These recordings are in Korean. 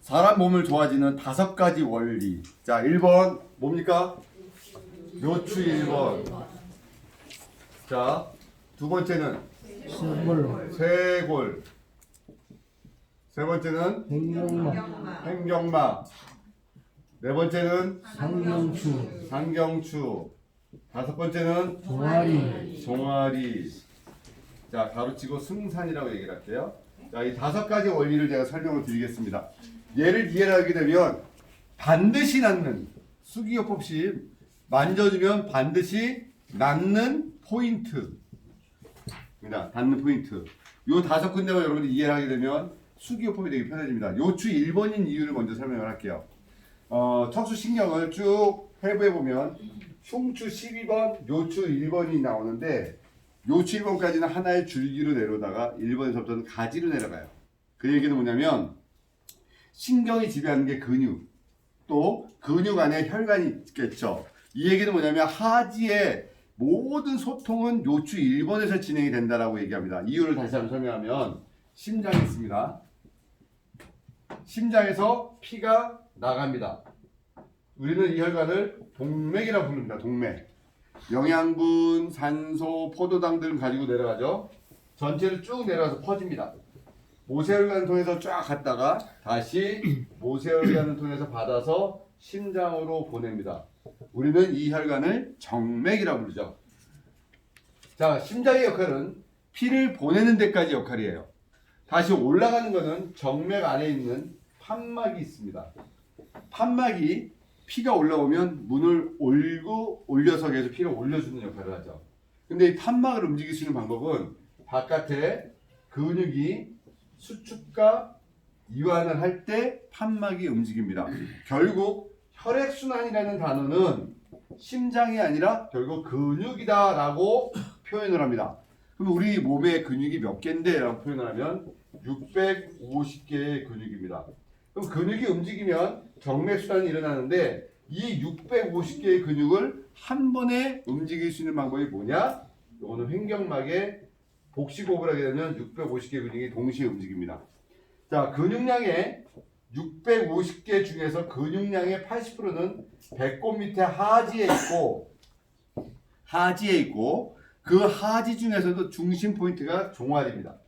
사람 몸을 좋아지는 다섯 가지 원리. 자, 1번 뭡니까? 요추 1번. 자, 두 번째는 쇠골, 쇄골. 세 번째는 백령막, 행경막. 네 번째는 상경추, 상경추. 다섯 번째는 종아리, 종아리. 자, 가로치고 승산이라고 얘기를 할게요. 자, 이 다섯 가지 원리를 제가 설명을 드리겠습니다. 얘를 이해하게 되면 반드시 낫는 수기요법식 만져주면 반드시 낫는 포인트. 입니다. 닿는 포인트. 요 다섯 군데만 여러분들이 이해를 하게 되면 수기요법이 되게 편해집니다. 요추 1번인 이유를 먼저 설명을 할게요. 어, 척수신경을 쭉 해부해 보면 흉추 12번, 요추 1번이 나오는데 요추 1번까지는 하나의 줄기로 내려오다가 1번에서부터는 가지로 내려가요. 그 얘기는 뭐냐면 신경이 지배하는 게 근육, 또 근육 안에 혈관이 있겠죠. 이 얘기는 뭐냐면 하지의 모든 소통은 요추 1번에서 진행이 된다라고 얘기합니다. 이유를 다시 한번 설명하면 심장이 있습니다. 심장에서 피가 나갑니다. 우리는 이 혈관을 동맥이라고 부릅니다. 동맥. 영양분, 산소, 포도당 등 가지고 내려가죠. 전체를 쭉 내려가서 퍼집니다. 모세혈관을 통해서 쫙 갔다가 다시 모세혈관을 통해서 받아서 심장으로 보냅니다. 우리는 이 혈관을 정맥이라고 부르죠. 자, 심장의 역할은 피를 보내는 데까지 역할이에요. 다시 올라가는 것은 정맥 안에 있는 판막이 있습니다. 판막이 피가 올라오면 문을 올고 올려서 계속 피를 올려주는 역할을 하죠. 근데 이 판막을 움직일 수 있는 방법은 바깥에 근육이 수축과 이완을 할 때 판막이 움직입니다. 결국 혈액순환이라는 단어는 심장이 아니라 결국 근육이다라고 표현을 합니다. 그럼 우리 몸의 근육이 몇 개인데 라고 표현을 하면 650개의 근육입니다. 그럼 근육이 움직이면 정맥순환이 일어나는데 이 650개의 근육을 한 번에 움직일 수 있는 방법이 뭐냐? 이거는 횡격막에 복식호흡을 하게 되면 650개 근육이 동시에 움직입니다. 자, 근육량의 650개 중에서 근육량의 80%는 배꼽 밑에 하지에 있고 하지에 있고 그 하지 중에서도 중심 포인트가 종아리입니다.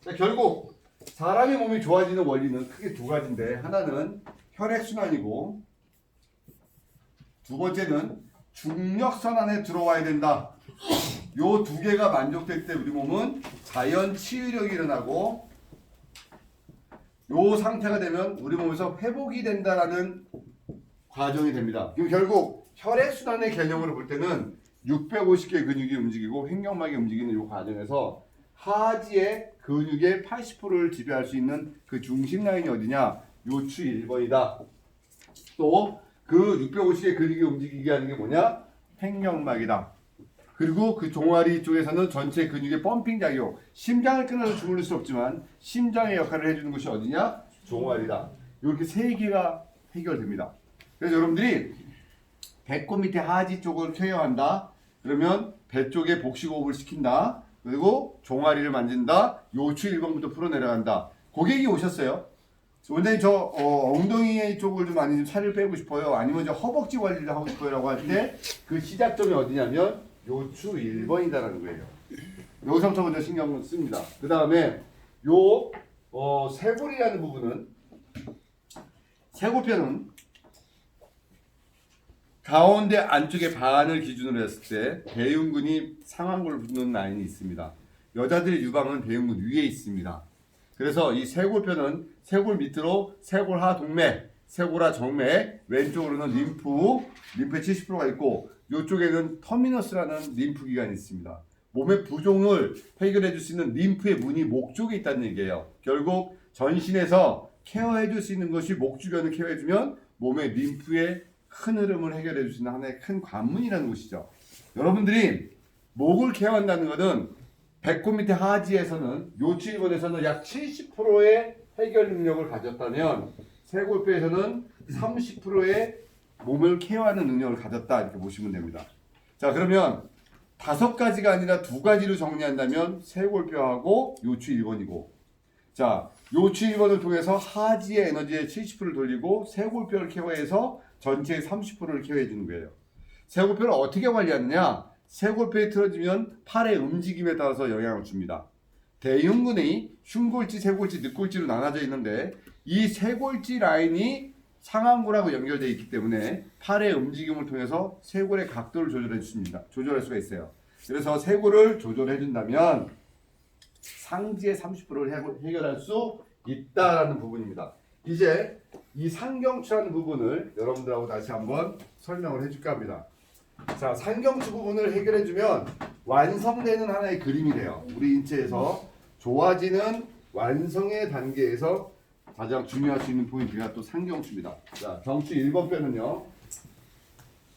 자, 결국 사람의 몸이 좋아지는 원리는 크게 두 가지인데 하나는 혈액 순환이고 두 번째는 중력 선 안에 들어와야 된다. 요 두 개가 만족될 때 우리 몸은 자연 치유력이 일어나고 요 상태가 되면 우리 몸에서 회복이 된다라는 과정이 됩니다. 그럼 결국 혈액 순환의 개념으로 볼 때는 650개 근육이 움직이고 횡격막이 움직이는 이 과정에서 하지의 근육의 80%를 지배할 수 있는 그 중심 라인이 어디냐? 요추 1번이다. 또 그 650개 근육이 움직이게 하는 게 뭐냐? 횡격막이다. 그리고 그 종아리 쪽에서는 전체 근육의 펌핑 작용, 심장을 끊어서 주물릴 수 없지만 심장의 역할을 해주는 것이 어디냐? 종아리다. 이렇게 세 개가 해결됩니다. 그래서 여러분들이 배꼽 밑에 하지 쪽을 케어한다. 그러면 배 쪽에 복식호흡을 시킨다. 그리고 종아리를 만진다. 요추 1번부터 풀어 내려간다. 고객이 오셨어요. 원장님 저 어, 엉덩이 쪽을 좀 많이 좀 살을 빼고 싶어요. 아니면 저 허벅지 관리를 하고 싶어요라고 할 때 그 시작점이 어디냐면 요추 1번이다라는 거예요. 여기서부터 먼저 신경을 씁니다. 그 다음에 요 어, 쇄골이라는 부분은 쇄골뼈는 가운데 안쪽에 반을 기준으로 했을 때 대흉근이 상완골을 붙는 라인이 있습니다. 여자들의 유방은 대흉근 위에 있습니다. 그래서 이 쇄골뼈는 쇄골 밑으로 쇄골하 동맥, 쇄골하 정맥, 왼쪽으로는 림프, 림프의 70%가 있고 이쪽에는 터미너스라는 림프 기관이 있습니다. 몸의 부종을 해결해 줄 수 있는 림프의 문이 목 쪽에 있다는 얘기예요. 결국 전신에서 케어해 줄 수 있는 것이 목 주변을 케어해 주면 몸의 림프의 큰 흐름을 해결해 줄 수 있는 하나의 큰 관문이라는 곳이죠. 여러분들이 목을 케어한다는 것은 배꼽 밑에 하지에서는 요추일본에서는 약 70%의 해결 능력을 가졌다면 쇄골뼈에서는 30%의 몸을 케어하는 능력을 가졌다 이렇게 보시면 됩니다. 자 그러면 다섯 가지가 아니라 두 가지로 정리한다면 쇄골뼈하고 요추 1번이고 자 요추 1번을 통해서 하지의 에너지의 70%를 돌리고 쇄골뼈를 케어해서 전체의 30%를 케어해 주는 거예요. 쇄골뼈를 어떻게 관리하느냐? 쇄골뼈에 틀어지면 팔의 움직임에 따라서 영향을 줍니다. 대흉근이 흉골지, 쇄골지, 늑골지로 나눠져 있는데 이 쇄골지 라인이 상안골하고 연결되어 있기 때문에 팔의 움직임을 통해서 쇄골의 각도를 조절해 줍니다. 조절할 수가 있어요. 그래서 쇄골을 조절해 준다면 상지의 30%를 해결할 수 있다라는 부분입니다. 이제 이 상경추라는 부분을 여러분들하고 다시 한번 설명을 해줄까 합니다. 자, 상경추 부분을 해결해 주면 완성되는 하나의 그림이 돼요. 우리 인체에서 좋아지는 완성의 단계에서 가장 중요할 수 있는 포인트가 또 상경추입니다. 자, 경추 1번 뼈는요.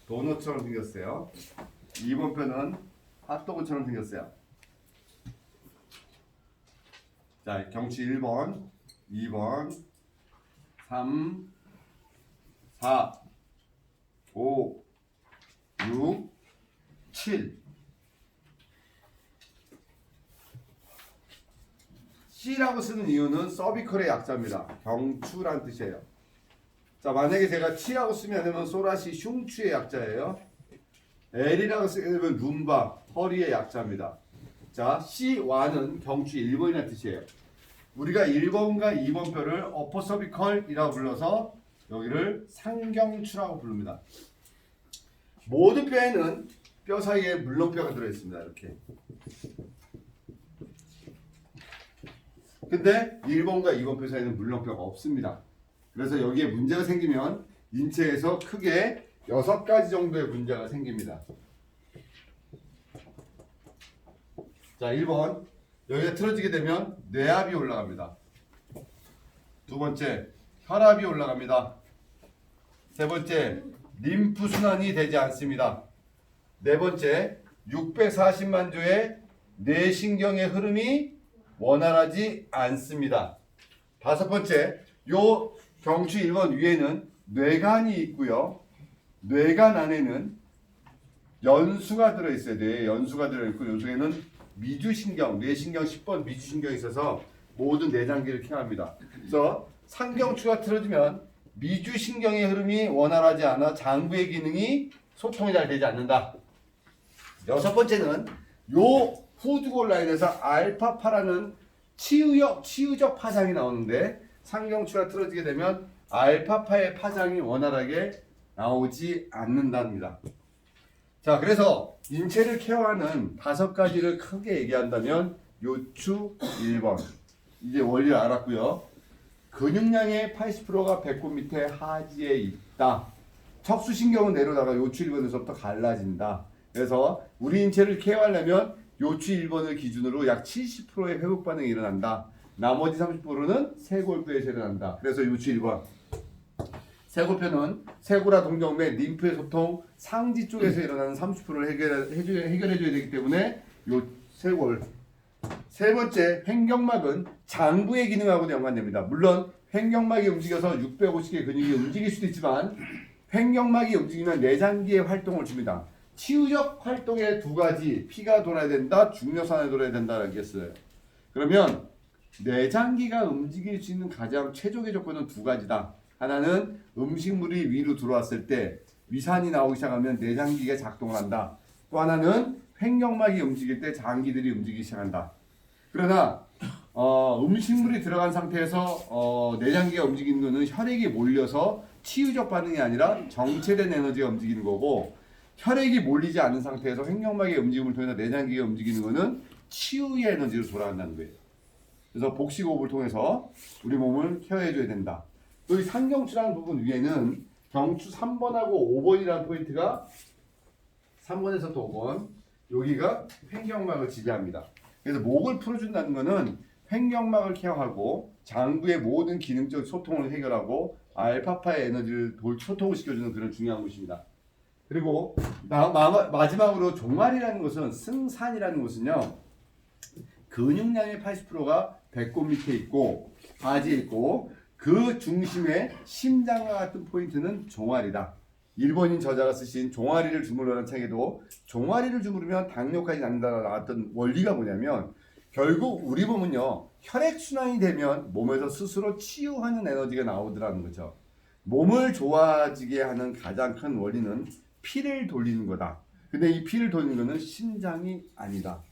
도넛처럼 생겼어요. 2번 뼈는 핫도그처럼 생겼어요. 자, 경치 1번, 2번, 3, 4, 5, 6, 7. C라고 쓰는 이유는 서비컬의 약자입니다. 경추란 뜻이에요. 자, 만약에 제가 치라고 쓰면은 소라시 흉추의 약자예요. L이라고 쓰게 되면 룸바, 허리의 약자입니다. 자, C1은 경추 1번이라는 뜻이에요. 우리가 1번과 2번 뼈를 어퍼 서비컬이라고 불러서 여기를 상경추라고 부릅니다. 모든 뼈에는 뼈 사이에 물렁뼈가 들어있습니다. 이렇게. 근데 1번과 2번 뼈 사이에는 물렁뼈가 없습니다. 그래서 여기에 문제가 생기면 인체에서 크게 여섯 가지 정도의 문제가 생깁니다. 자, 1번. 여기가 틀어지게 되면 뇌압이 올라갑니다. 두 번째, 혈압이 올라갑니다. 세 번째, 림프 순환이 되지 않습니다. 네 번째, 640만 조의 뇌신경의 흐름이 원활하지 않습니다. 다섯 번째, 요 경추 1번 위에는 뇌간이 있고요. 뇌간 안에는 연수가 들어있어요. 뇌에 연수가 들어있고 요 중에는 미주신경, 뇌신경 10번 미주신경이 있어서 모든 내장기를 케어합니다. 그래서 상경추가 틀어지면 미주신경의 흐름이 원활하지 않아 장부의 기능이 소통이 잘 되지 않는다. 여섯 번째는 요 후두골 라인에서 알파파라는 치유적 치유적 파장이 나오는데 상경추가 틀어지게 되면 알파파의 파장이 원활하게 나오지 않는답니다. 자, 그래서 인체를 케어하는 다섯 가지를 크게 얘기한다면 요추 1번. 이제 원리를 알았고요. 근육량의 80%가 배꼽 밑에 하지에 있다. 척수신경은 내려다가 요추 1번에서부터 갈라진다. 그래서 우리 인체를 케어하려면 요추 1번을 기준으로 약 70%의 회복 반응이 일어난다. 나머지 30%는 쇄골뼈에서 일어난다. 그래서 요추 1번. 쇄골뼈는 쇄골화 동정매, 림프의 소통, 상지 쪽에서 일어나는 30%를 해결해, 줘 해결해 줘야 되기 때문에 요 쇄골. 세 번째, 횡격막은 장부의 기능하고도 연관됩니다. 물론 횡격막이 움직여서 650개 근육이 움직일 수도 있지만 횡격막이 움직이면 내장기의 활동을 줍니다. 치유적 활동의 두 가지, 피가 돌아야 된다, 중력선에 돌아야 된다라는 게 있어요. 그러면 내장기가 움직일 수 있는 가장 최적의 조건은 두 가지다. 하나는 음식물이 위로 들어왔을 때 위산이 나오기 시작하면 내장기가 작동을 한다. 또 하나는 횡격막이 움직일 때 장기들이 움직이기 시작한다. 그러나 어, 음식물이 들어간 상태에서 어, 내장기가 움직이는 것은 혈액이 몰려서 치유적 반응이 아니라 정체된 에너지가 움직이는 거고 혈액이 몰리지 않은 상태에서 횡격막의 움직임을 통해서 내장기가 움직이는 것은 치유의 에너지로 돌아간다는 거예요. 그래서 복식호흡을 통해서 우리 몸을 케어해줘야 된다. 또이 상경추라는 부분 위에는 경추 3번하고 5번이라는 포인트가 3번에서 또 5번 여기가 횡격막을 지배합니다. 그래서 목을 풀어준다는 것은 횡격막을 케어하고 장부의 모든 기능적 소통을 해결하고 알파파의 에너지를 돌 소통을 시켜주는 그런 중요한 곳입니다. 그리고 마지막으로 종아리라는 것은 승산이라는 것은요 근육량의 80%가 배꼽 밑에 있고 바지에 있고 그 중심에 심장과 같은 포인트는 종아리다. 일본인 저자가 쓰신 종아리를 주무르라는 책에도 종아리를 주무르면 당뇨까지 낫는다 나왔던 원리가 뭐냐면 결국 우리 몸은요 혈액 순환이 되면 몸에서 스스로 치유하는 에너지가 나오더라는 거죠. 몸을 좋아지게 하는 가장 큰 원리는 피를 돌리는 거다. 근데 이 피를 돌리는 거는 심장이 아니다.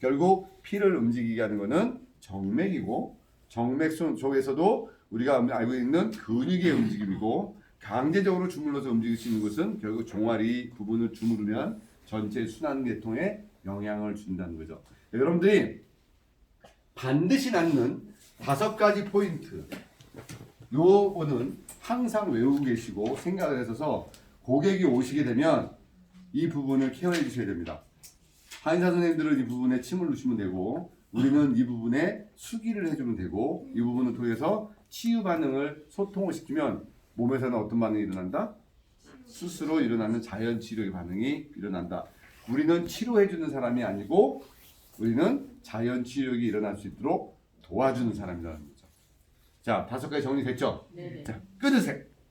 결국 피를 움직이게 하는 거는 정맥이고 정맥 속에서도 우리가 알고 있는 근육의 움직임이고 강제적으로 주물러서 움직일 수 있는 것은 결국 종아리 부분을 주무르면 전체 순환 계통에 영향을 준다는 거죠. 여러분들이 반드시 낳는 다섯 가지 포인트 요거는 항상 외우고 계시고 생각을 해서 고객이 오시게 되면 이 부분을 케어해 주셔야 됩니다. 한의사 선생님들은 이 부분에 침을 넣으시면 되고 우리는 이 부분에 수기를 해주면 되고 이 부분을 통해서 치유 반응을 소통을 시키면 몸에서는 어떤 반응이 일어난다? 스스로 일어나는 자연 치료의 반응이 일어난다. 우리는 치료해주는 사람이 아니고 우리는 자연 치료가 일어날 수 있도록 도와주는 사람이라는 거죠. 자, 다섯 가지 정리됐죠? 네네. 자, 끊으세요.